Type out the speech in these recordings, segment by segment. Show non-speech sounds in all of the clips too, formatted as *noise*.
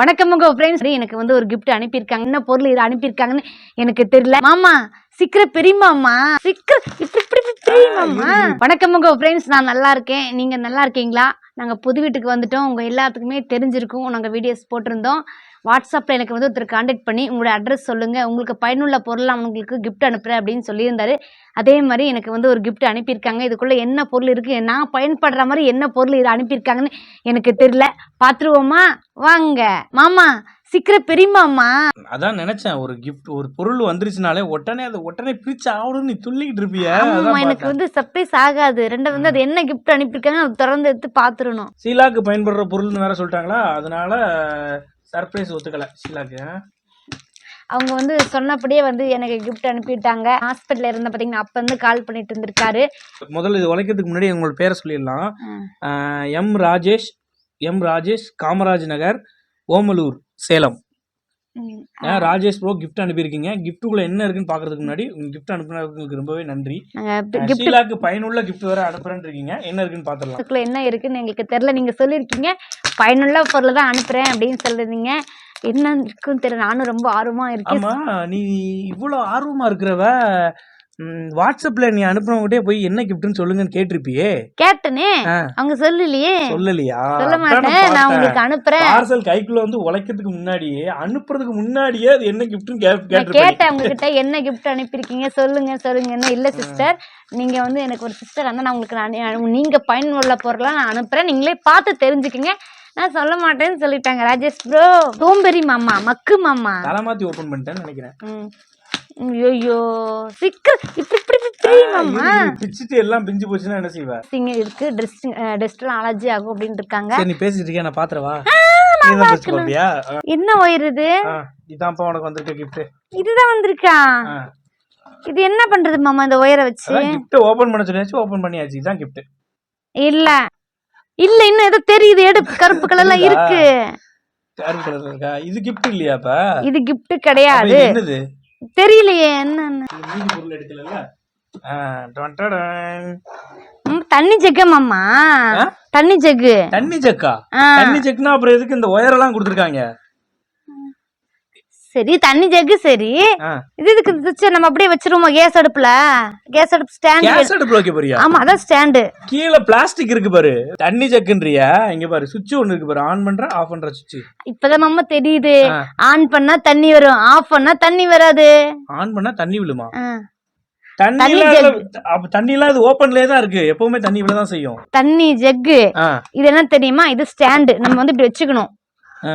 வணக்கம் உங்க ஃப்ரெண்ட்ஸ் எனக்கு வந்து ஒரு கிஃப்ட் அனுப்பியிருக்காங்க. என்ன பொருள் இது அனுப்பியிருக்காங்கன்னு எனக்கு தெரியல. மாமா சீக்கிரம் பெரியமாமா சீக்கிரம் இப்படி இப்படி பெரியமாமா வணக்கம் உங்க ஃப்ரெண்ட்ஸ் நான் நல்லா இருக்கேன். நீங்க நல்லா இருக்கீங்களா? நாங்க புது வீட்டுக்கு வந்துட்டோம். உங்க எல்லாத்துக்குமே தெரிஞ்சிருக்கும். நாங்க வீடியோஸ் போட்டிருந்தோம். வாட்ஸ்அப்பில் எனக்கு வந்து ஒருத்தர் காண்டாக்ட் பண்ணி உங்களோட அட்ரஸ் சொல்லுங்கள் உங்களுக்கு பயனுள்ள பொருள் உங்களுக்கு gift அனுப்புகிறேன் அப்படின்னு சொல்லியிருந்தாரு. அதே மாதிரி எனக்கு வந்து ஒரு gift அனுப்பியிருக்காங்க. இதுக்குள்ளே என்ன பொருள் இருக்குது நான் பயன்படுற மாதிரி என்ன பொருள் இது அனுப்பியிருக்காங்கன்னு எனக்கு தெரியல. பார்த்துருவோமா? வாங்க. மாமா சீக்கிரம் பெரியமாமா அதான் நினைச்சேன் ஒரு கிஃப்ட் ஒரு பொருள் வந்துருச்சுனாலே உடனே அதை உடனே பிரிச்சு ஆகணும்னு நீ துள்ளிக்கிட்டு இருப்பிய. ஆமா எனக்கு. வந்து சர்ப்ரைஸ் ஆகாது. ரெண்டாவது வந்து அது என்ன gift அனுப்பியிருக்காங்க அதை திறந்து எடுத்து பார்த்துடணும். ஷீலாக்கு பயன்படுற பொருள்னு வேற சொல்லிட்டாங்களா? அதனால சர்ப்ரைஸ் ஒத்துக்கல ஷீலாக்கு அவங்க வந்து சொன்னபடியே வந்து எனக்கு gift அனுப்பிட்டாங்க. ஹாஸ்பிட்டலில் இருந்த பார்த்தீங்கன்னா அப்போ வந்து கால் பண்ணிட்டு இருந்திருக்காரு. முதல்ல இது உழைக்கிறதுக்கு முன்னாடி உங்களோட பேரை சொல்லிடலாம். M Rajesh M Rajesh Kamaraj Nagar Omalur Salem. Rajesh bro gift அனுப்பியிருக்கீங்க? கிஃப்ட்டுக்குள்ள என்ன இருக்குன்னு பாக்குறதுக்கு முன்னாடி உங்க கிஃப்ட் அனுப்புனதுக்கு ரொம்பவே நன்றி. ஷீலாக்கு பயனுள்ள கிஃப்ட் வேற அனுப்புறேன்னு இருக்கீங்க என்ன இருக்குன்னு அதுக்குள்ள என்ன இருக்குன்னு எங்களுக்கு தெரியல. நீங்க சொல்லியிருக்கீங்க. பயனுள்ள பொருளை தான் அனுப்புறேன் அப்படின்னு சொல்லிருந்தீங்க. என்ன இருக்குன்னு தெரியல. நானும் ரொம்ப ஆர்வமா இருக்கேன். நீ இவ்வளவு ஆர்வமா இருக்கிறவ வாட்ஸ்அப்ல நீ அனுப்புனவங்ககிட்டே போய் என்ன கிஃப்ட்னு சொல்லுங்கன்னு கேட்டிருப்பியே? கேட்டனே? அவங்க சொல்லலையே? சொல்லலையா? சொல்ல மாட்டேன் நான் உங்களுக்கு அனுப்புறேன். பார்சல் கைக்குள்ள வந்து உழைக்கிறதுக்கு முன்னாடியே அனுப்புறதுக்கு முன்னாடியே அது என்ன கிஃப்ட்னு கேட்டிருப்பேன். கேட்டேன் உங்ககிட்ட என்ன கிஃப்ட் அனுப்பியிருக்கீங்க? சொல்லுங்க சொல்லுங்கன்னா இல்ல சிஸ்டர் நீங்க வந்து எனக்கு ஒரு சிஸ்டர் வந்து நான் உங்களுக்கு நான் நீங்க பயனுள்ள பொருளா நான் அனுப்புறேன். நீங்களே பார்த்து தெரிஞ்சுக்கங்க. நான் சொல்ல மாட்டேன்னு சொல்லிட்டாங்க ராஜேஷ் ப்ரோ சோம்பேறி மாமா மக்கு மாமா. தலை மாத்தி ஓபன் பண்ணிட்டேன்னு நினைக்கிறேன். ஐயோ சீக்கிரம் இப்படி இப்படி பிச்சுட்டு எல்லாம் பிஞ்சு போச்சுன்னா என்ன செய்வ? இருக்கு. ட்ரெஸ் டெஸ்ட்லாம் அலர்ஜி ஆகும் அப்படின்னு இருக்காங்க. சரி நீ பேசிட்டு இருக்கியா? நான் பாத்துறவா என்ன ஒயர் இது? இதான்ப்பா உனக்கு வந்திருக்க கிஃப்ட் இதுதான் வந்திருக்கா? இது என்ன பண்றது மாமா இந்த ஒயரை வச்சு? கிஃப்ட் ஓபன் பண்ண சொல்லியாச்சு ஓபன் பண்ணியாச்சு. இதான் கிஃப்ட் இல்ல. இல்ல இன்னும் ஏதோ தெரியுது. எடு கருப்பு *laughs* கலர்ல? இருக்கு. கருப்பு கலர்ல இருக்கா? இது கிஃப்ட் இல்லையா அப்ப இது அப்ப கிடையாது என்னது? தெரியலையே என்னன்னு. ம், தண்ணி ஜெக்க மாமா? தண்ணி ஜெக்கு. தண்ணி ஜக்கா? தண்ணி ஜக்குனா அப்புறம் எதுக்கு இந்த ஒயர் எல்லாம் கொடுத்துருக்காங்க? சரி தண்ணி ஜெக்கு சரி. இது இதுக்கு நம்ம அப்படியே வச்சிருவோமா? கேஸ் அடுப்புல? கேஸ் அடுப்பு ஸ்டாண்ட் கேஸ் அடுப்புல வைக்க போறியா? ஆமா அதான் ஸ்டாண்டு கீழே பிளாஸ்டிக் இருக்கு பாரு. தண்ணி ஜக்குன்றியா இங்க பாரு சுவிட்ச் ஒண்ணு இருக்கு பாரு. ஆன் பண்ற ஆஃப் பண்ற சுவிட்ச் இப்பதான் மாமா தெரியுது. ஆன் பண்ணா தண்ணி வரும். ஆஃப் பண்ணா தண்ணி வராது. ஆன் பண்ணா தண்ணி விழுமா? ஆ. தண்ணி தண்ணி அப்ப தண்ணி எல்லாம் இது ஓப்பன்லயே தான் இருக்கு. எப்பவுமே தண்ணி விழ தான் செய்யும். தண்ணி ஜெக்கு ஆ, இது என்ன தெரியுமா? இது ஸ்டாண்டு நம்ம வந்து இப்படி வச்சுக்கணும்.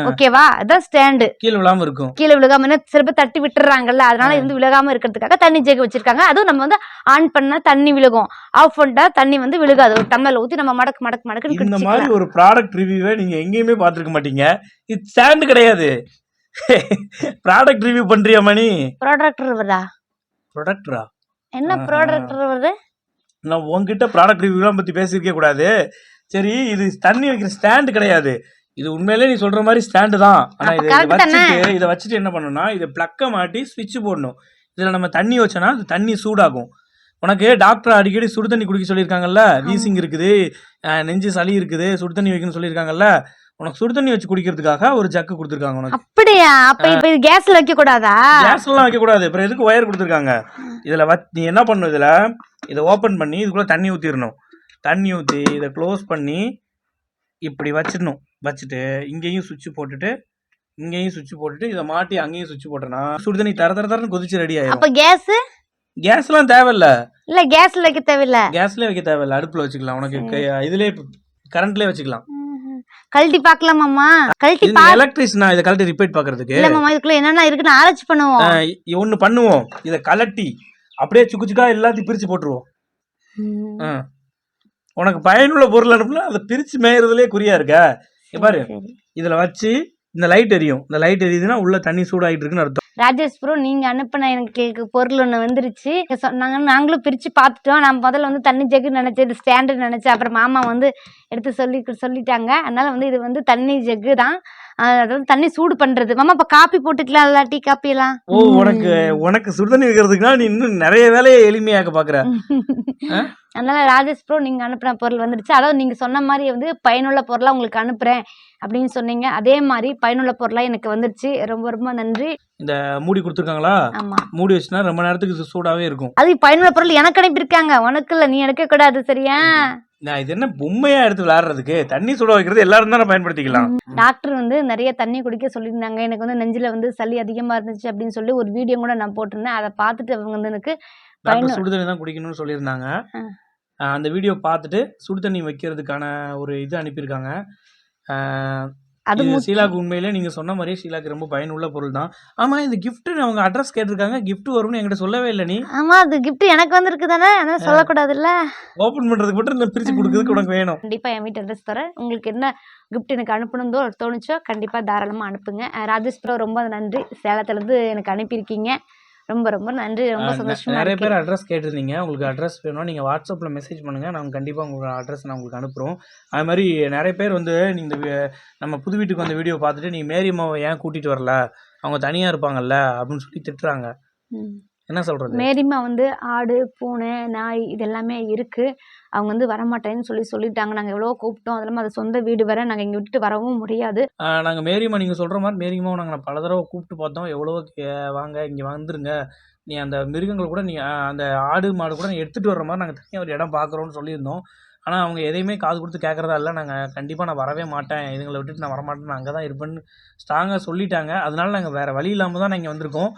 ஓகேவா? அதான் ஸ்டாண்டு கீழே விழாம இருக்கும். கீழே விழுகாம பேர் தட்டி விட்டுறாங்கல்ல அதனால இருந்து விழுகாம இருக்கிறதுக்காக தண்ணி ஜெக்கு வச்சிருக்காங்க. அதுவும் நம்ம வந்து ஆன் பண்ணா தண்ணி விழுகும். ஆஃப் பண்ணிட்டா தண்ணி வந்து விழுகாது. ஒரு டம்ளர்ல ஊத்தி நம்ம மடக்கு மடக்கு மடக்குன்னு இந்த மாதிரி ஒரு ப்ராடக்ட் ரிவ்யூவை நீங்க எங்கேயுமே பார்த்திருக்க மாட்டீங்க. இது ஸ்டாண்ட் கிடையாது. ப்ராடக்ட் ரிவ்யூ பண்றியா மணி? ப்ராடக்ட் வருதா? ப்ராடக்டரா என்ன. ப்ராடக்ட் வருது? நான் உன்கிட்ட ப்ராடக்ட் ரிவ்யூலாம் பத்தி பேசியிருக்கே கூடாது. சரி இது தண்ணி வைக்கிற ஸ்டாண்ட் கிடையாது. இது உண்மையிலே நீ சொல்ற மாதிரி ஸ்டாண்டு தான். ஆனா அப்ப இதை correct தானே? வச்சுட்டு இதை வச்சுட்டு என்ன பண்ணணும்னா இதை பிளக்க மாட்டி ஸ்விட்ச் போடணும். இதுல நம்ம தண்ணி வச்சோன்னா அது தண்ணி சூடாகும். உனக்கு டாக்டர் அடிக்கடி சுடு தண்ணி குடிக்க சொல்லியிருக்காங்கல்ல? வீசிங் இருக்குது அஹ் நெஞ்சு சளி இருக்குது சுடு தண்ணி வைக்கணும்னு சொல்லியிருக்காங்கல்ல? உனக்கு சுடு தண்ணி வச்சு குடிக்கிறதுக்காக ஒரு ஜக்கு கொடுத்துருக்காங்க உனக்கு. அப்படியா? அப்ப இப்ப இது கேஸ்ல வைக்க கூடாதா? கேஸ்லாம் வைக்க கூடாது. அப்புறம் எதுக்கு ஒயர் கொடுத்துருக்காங்க? இதுல வச் நீ என்ன பண்ணணும் இதுல? இதை ஓபன் பண்ணி இதுக்குள்ள தண்ணி ஊத்திடணும். தண்ணி ஊத்தி இதை க்ளோஸ் பண்ணி இப்படி வச்சிடணும். வச்சுட்டு இங்கேயும் சுவிட்ச் போட்டுட்டு இங்கேயும் சுவிட்ச் போட்டுட்டு இதை மாட்டி அங்கேயும் சுவிட்ச் போட்டனா சுடு தண்ணி தர தர தரன்னு கொதிச்சு ரெடி ஆயிரும். அப்ப கேஸ்? கேஸ்லாம் தேவையில்ல. இல்ல கேஸ்ல வைக்க தேவையில்ல. கேஸ்லயே வைக்க தேவையில்ல. அடுப்புல வச்சுக்கலாம். உனக்கு இதுலயே கரண்ட்லயே வச்சுக்கலாம். கழட்டி பாக்கலாமாமா கழட்டி இது பா எலக்ட்ரிஷியன் இதை கழட்டி ரிப்பேட் பாக்குறதுக்கு இல்ல மாமா இதுக்குள்ள என்னென்ன இருக்குன்னு ஆராய்ச்சி பண்ணுவோம். ஒன்னு பண்ணுவோம். இதை கலட்டி அப்படியே சுக்கு சுக்கா எல்லாத்தையும் பிரிச்சு போட்டுருவோம். ஆ. உனக்கு பயனுள்ள பொருள் அனுப்புனா அதை பிரிச்சு மேயறதுலயே குறியா இருக்க? பாரு. இதுல வச்சு இந்த லைட் எரியும். இந்த லைட் எரியுதுன்னா உள்ள தண்ணி சூடாயிட்டு இருக்குன்னு அர்த்தம். ராஜேஷ் ப்ரோ நீங்க அனுப்பின எனக்கு பொருள் ஒண்ணு வந்துருச்சு. சொன்னாங்க நாங்களும் பிரிச்சு பார்த்துட்டோம். நான் முதல்ல வந்து தண்ணி ஜெக்கு நினைச்சேன். ஸ்டாண்டு நினைச்சேன். அப்புறம் மாமா வந்து எடுத்து சொல்லி சொல்லிட்டாங்க. அதனால வந்து இது வந்து தண்ணி ஜெக்கு தான் அதாவது தண்ணி சூடு பண்றது. மாமா இப்ப காப்பி போட்டுக்கலாம்ல டீ காப்பி எல்லாம் ஓ உனக்கு உனக்கு சுடுதண்ணி வைக்கிறதுக்குனா நீ இன்னும் நிறைய வேலையை எளிமையாக்க பாக்குற? அதனால ராஜேஷ் ப்ரோ நீங்க அனுப்புன பொருள் வந்துடுச்சு அதாவது நீங்க சொன்ன மாதிரி வந்து பயனுள்ள பொருளா உங்களுக்கு அனுப்புறேன் அப்படின்னு சொன்னீங்க. அதே மாதிரி பயனுள்ள பொருளா எனக்கு வந்துடுச்சு ரொம்ப ரொம்ப நன்றி. இந்த மூடி கொடுத்துருக்காங்களா? ஆமா. மூடி வச்சுனா ரொம்ப நேரத்துக்கு சூடாவே இருக்கும். அது பயனுள்ள பொருள் எனக்கு அனுப்பியிருக்காங்க. உனக்கு இல்ல நீ எடுக்க கூடாது சரியா நான் இது என்ன பொம்மையா எடுத்து விளையாடுறதுக்கு? தண்ணி சுட வைக்கிறது எல்லாரும் தானே பயன்படுத்திக்கலாம். டாக்டர் வந்து நிறைய தண்ணி குடிக்க சொல்லியிருந்தாங்க. எனக்கு வந்து நெஞ்சில வந்து சளி அதிகமா இருந்துச்சு அப்படின்னு சொல்லி ஒரு வீடியோ கூட நான் போட்டிருந்தேன். அதை பார்த்துட்டு அவங்க வந்து எனக்கு டாக்டர் சுடுதண்ணி தான் குடிக்கணும்னு சொல்லியிருந்தாங்க. அந்த வீடியோ பார்த்துட்டு சுடுதண்ணி வைக்கிறதுக்கான ஒரு இது அனுப்பியிருக்காங்க. அது. ஷீலாக்கு உண்மையிலே நீங்க சொன்ன மாதிரி ஷீலாக்கு ரொம்ப பயனுள்ள பொருள் தான் ஆமா இந்த gift அவங்க அட்ரஸ் கேட்டிருக்காங்க. gift வரும்னு என்கிட்ட சொல்லவே இல்லை நீ. ஆமா அது gift எனக்கு வந்திருக்கு தானே? அதான் சொல்லக்கூடாதுல்ல? ஓபன் பண்றதுக்கு மட்டும் இந்த பிரிச்சு கொடுக்கறதுக்கு உனக்கு வேணும். கண்டிப்பா என் வீட்டு அட்ரஸ் தரேன். உங்களுக்கு என்ன கிஃப்ட் எனக்கு அனுப்பணுந்தோ தோணுச்சோ கண்டிப்பா தாராளமா அனுப்புங்க. ராஜேஷ் ப்ரோ ரொம்ப நன்றி. சேலத்துல இருந்து எனக்கு அனுப்பியிருக்கீங்க. ரொம்ப ரொம்ப நன்றி. ரொம்ப சந்தோஷமா நிறைய பேர் அட்ரஸ் கேட்டிருந்தீங்க. உங்களுக்கு அட்ரஸ் வேணும் நீங்கள் வாட்ஸ்அப்பில் மெசேஜ் பண்ணுங்கள் நாங்கள் கண்டிப்பாக உங்களுக்கு அட்ரஸ் நான் உங்களுக்கு அனுப்புகிறோம் அது மாதிரி நிறைய பேர் வந்து வி- நம்ம புது வீட்டுக்கு வந்த வீடியோ பார்த்துட்டு நீ மேரி அம்மாவை ஏன் கூட்டிகிட்டு வரல? அவங்க தனியாக இருப்பாங்கல்ல? அப்படின்னு சொல்லி திட்டுறாங்க. என்ன சொல்கிறது மேரிமா வந்து ஆடு பூனை நாய் இது எல்லாமே இருக்கு. அவங்க வந்து வரமாட்டேன்னு சொல்லி சொல்லிட்டாங்க. நாங்க எவ்வளவோ கூப்பிட்டோம். அது இல்லாமல் அது சொந்த வீடு வேற. நாங்க இங்க விட்டுட்டு வரவும் முடியாது. நாங்கள் மேரியம்மா நீங்கள் சொல்கிற மாதிரி மேரியம்மாவை நாங்கள் பல தடவை கூப்பிட்டு பார்த்தோம். எவ்வளவோ கே- வாங்க இங்கே வந்துருங்க. நீ அந்த மிருகங்கள் கூட நீ அந்த ஆடு மாடு கூட எடுத்துகிட்டு வர்ற மாதிரி நாங்கள் தனியாக ஒரு இடம் பார்க்குறோன்னு சொல்லியிருந்தோம். ஆனால் அவங்க எதையுமே காது கொடுத்து கேட்குறதா இல்லை. நாங்கள் கண்டிப்பாக நான் வரவே மாட்டேன். இதுங்களை விட்டுட்டு நான் வரமாட்டேன் நான் அங்கே தான் இருப்பேன்னு ஸ்ட்ராங்காக சொல்லிட்டாங்க. அதனால நாங்கள் வேறு வழி இல்லாமல் தான் நாங்கள் வந்திருக்கோம்.